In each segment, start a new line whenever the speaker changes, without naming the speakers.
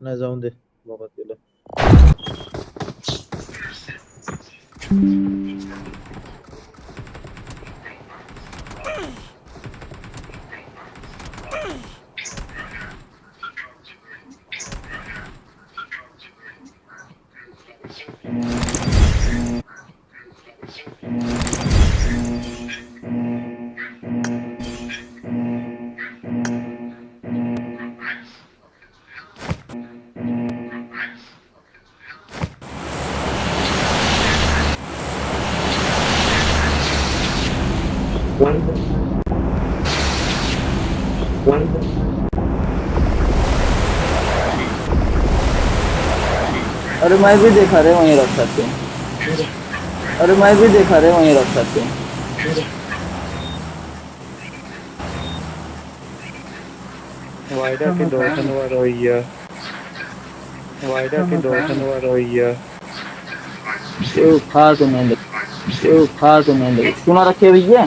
Ne zaunde? Baba tele.
अरे मैं भी देखा रहे वहीं रख सकते हैं अरे मैं भी देखा रहे वहीं रख सकते हैं
वायदा के दर्शन वर होइया वायदा के दर्शन वर होइया
सेव खा तो मैंने सेव खा तो मैंने सुना रखे भैया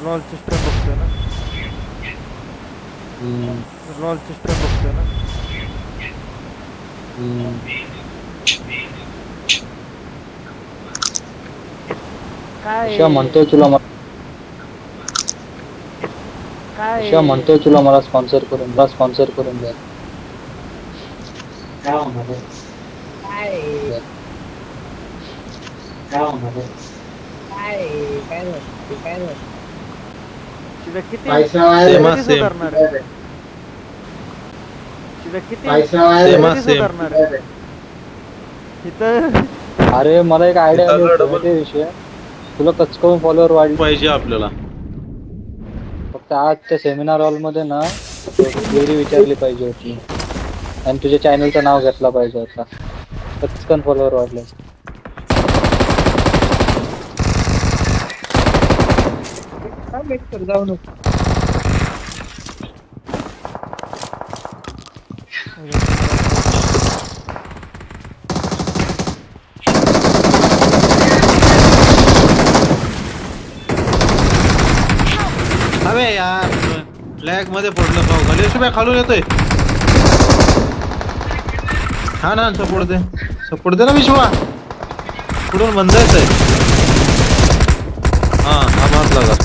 Рнольте спрям боксена. Рнольте спрям боксена. काय
म्हणतोय तुला
काय
म्हणतोय तुला मला स्पॉन्सर करून मला स्पॉन्सर करून द्या
काय
काय काय काय
अरे मला एक आयडिया विषय तुला कचकम फॉलोअर वाढली
पाहिजे आपल्याला
फक्त आजच्या सेमिनार हॉल मध्ये ना थेअरी विचारली पाहिजे होती आणि तुझ्या चॅनलचं नाव घेतला पाहिजे होता कचकन फॉलोअर वाढले आता वेट कर
जाऊ नको
यार लॅग मध्ये पडलो पाव गणेश बॅग खालून येतोय हा ना सपोर्ट दे सपोर्ट दे ना विश्वा पुढून बंदायचं आहे हा हा मारला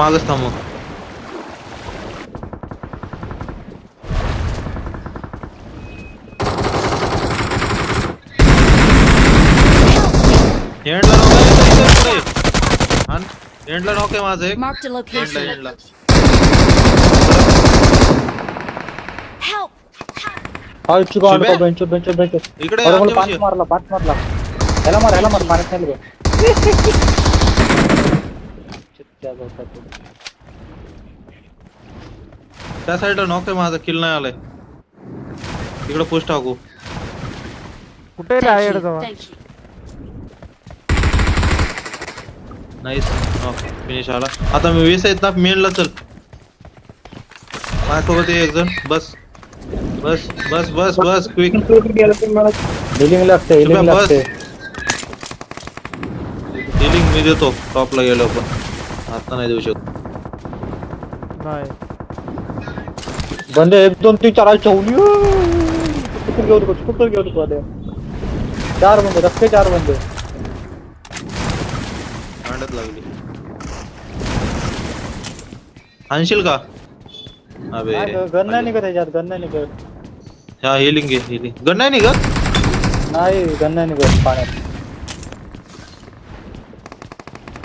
మాగస్తాము ఏంట్లో
ఏంట్లో
నోకే మాజే ఏంట్లో
ఏంట్లో हाय
चुका बेंचो
बेंचो
बेंचो इकडे
पाच मारला पाच मारला याला मार याला मार पाण्यात नाही
त्या साईडला नॉक आहे माझा किल नाही आलाय तिकडे पोस्ट टाकू
कुठे
रायड
जवळ
नाही फिनिश आला आता मी वीस आहेत ना मेनला चल माझ्यासोबत एक जण बस बस बस बस बस क्विक बस मी देतो टॉपला गेलो पण आता नाही देऊ शकतो
नाही
बंदे एक दोन तीन चार चौली ठेवली कुठून घेऊ नको कुठून घेऊ नको चार बंदे रस्ते चार बंदे
भांडत लागली आणशील का अबे
गन नाही निघत त्याच्यात गन नाही निघत
हा हिलिंग घे हिलिंग गन नाही निघत
नाही गन नाही निघत पाण्यात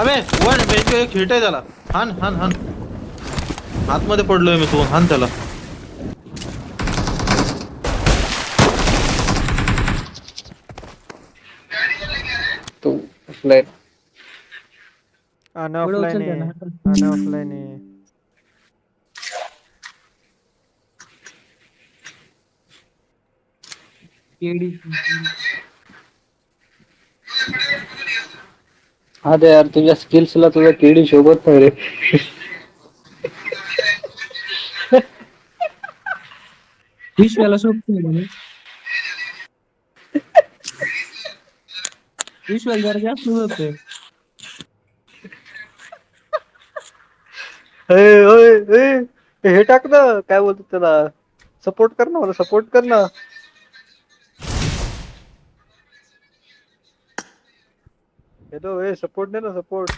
अबे वर मेरे एक हिट आहे त्याला हान हान हान पड़ लो मी तू हान चला
तो ऑफलाईन
आना ऑफलाइन है आना ऑफलाइन है केडी
हा ते यार तुझ्या स्किल्सला तुझ्या केळी शोभत नाही रे
विश्वाला शोभतोय म्हणून विश्वाला जरा जास्त
हे टाक ना काय बोलतो त्याला सपोर्ट कर ना मला सपोर्ट कर ना येतो हे सपोर्ट नाही ना सपोर्ट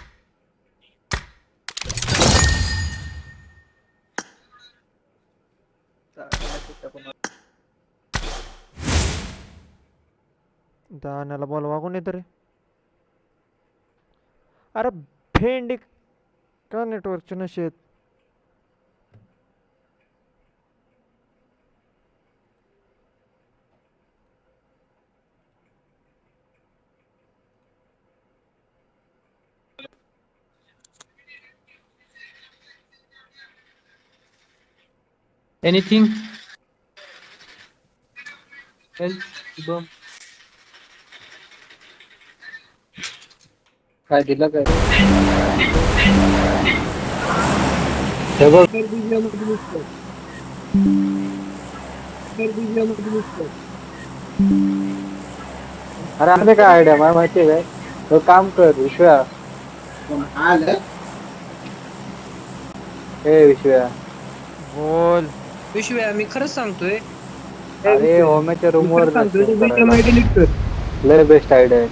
दाण्याला बॉल वागून येतो रे अरे भेंडी का नेटवर्कचे नशेत
Anything else?
काय दिला काय डबल कर दीजिए हमें डिलीट कर कर दीजिए हमें डिलीट कर अरे आपने काय आयडिया मला माहिती आहे काय तो काम कर विश्वा आलं ए विश्वा
बोल
पिशवे मी खरच सांगतोय
अरे होमेच्या रूम वर लय बेस्ट आयडिया आहे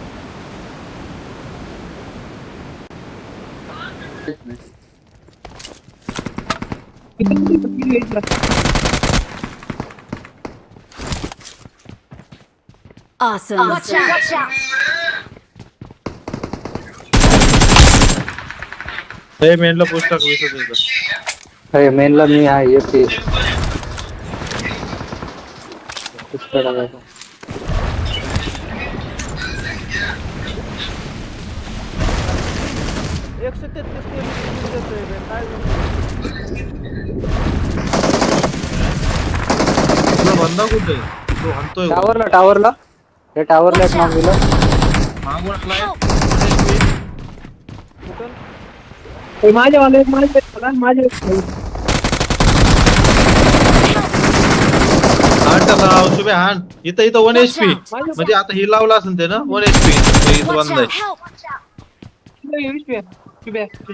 Awesome. Watch out.
Watch out.
मेनला मेनला मी
हा टावर पे रहेगा एक सौ
तैतीस बंदा कुठे तो हणतोय
टावरला टावरला हे टावरला एक मागविला
मागून
कुठं
वाले
कसा शुभे हान इथं इथं वन एच पी म्हणजे आता हे लावलं असेल ते ना वन एच पी इथं
बांधलंय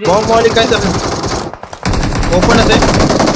बॉम्ब वाली काय ओपन ओपनच आहे